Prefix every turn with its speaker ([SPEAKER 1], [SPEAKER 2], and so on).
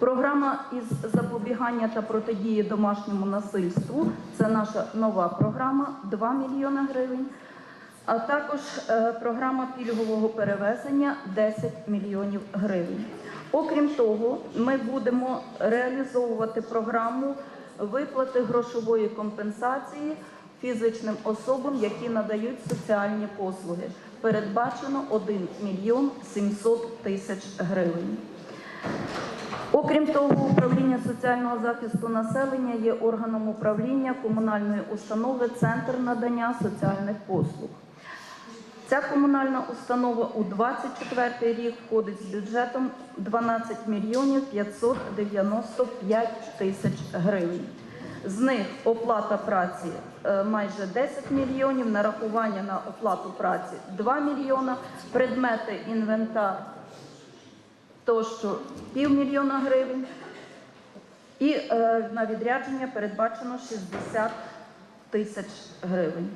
[SPEAKER 1] Програма із запобігання та протидії домашньому насильству це наша нова програма 2 мільйони гривень. А також е, програма пільгового перевезення 10 мільйонів гривень. Окрім того, ми будемо реалізовувати програму виплати грошової компенсації фізичним особам, які надають соціальні послуги. Передбачено 1 мільйон 700 тисяч гривень. Окрім того, управління соціального захисту населення є органом управління комунальної установи Центр надання соціальних послуг. Ця комунальна установа у 24 рік входить з бюджетом 12 мільйонів 595 тисяч гривень. З них оплата праці е, майже 10 мільйонів, нарахування на оплату праці 2 мільйона, предмети інвентар тощо півмільйона гривень. І е, на відрядження передбачено 60 тисяч гривень.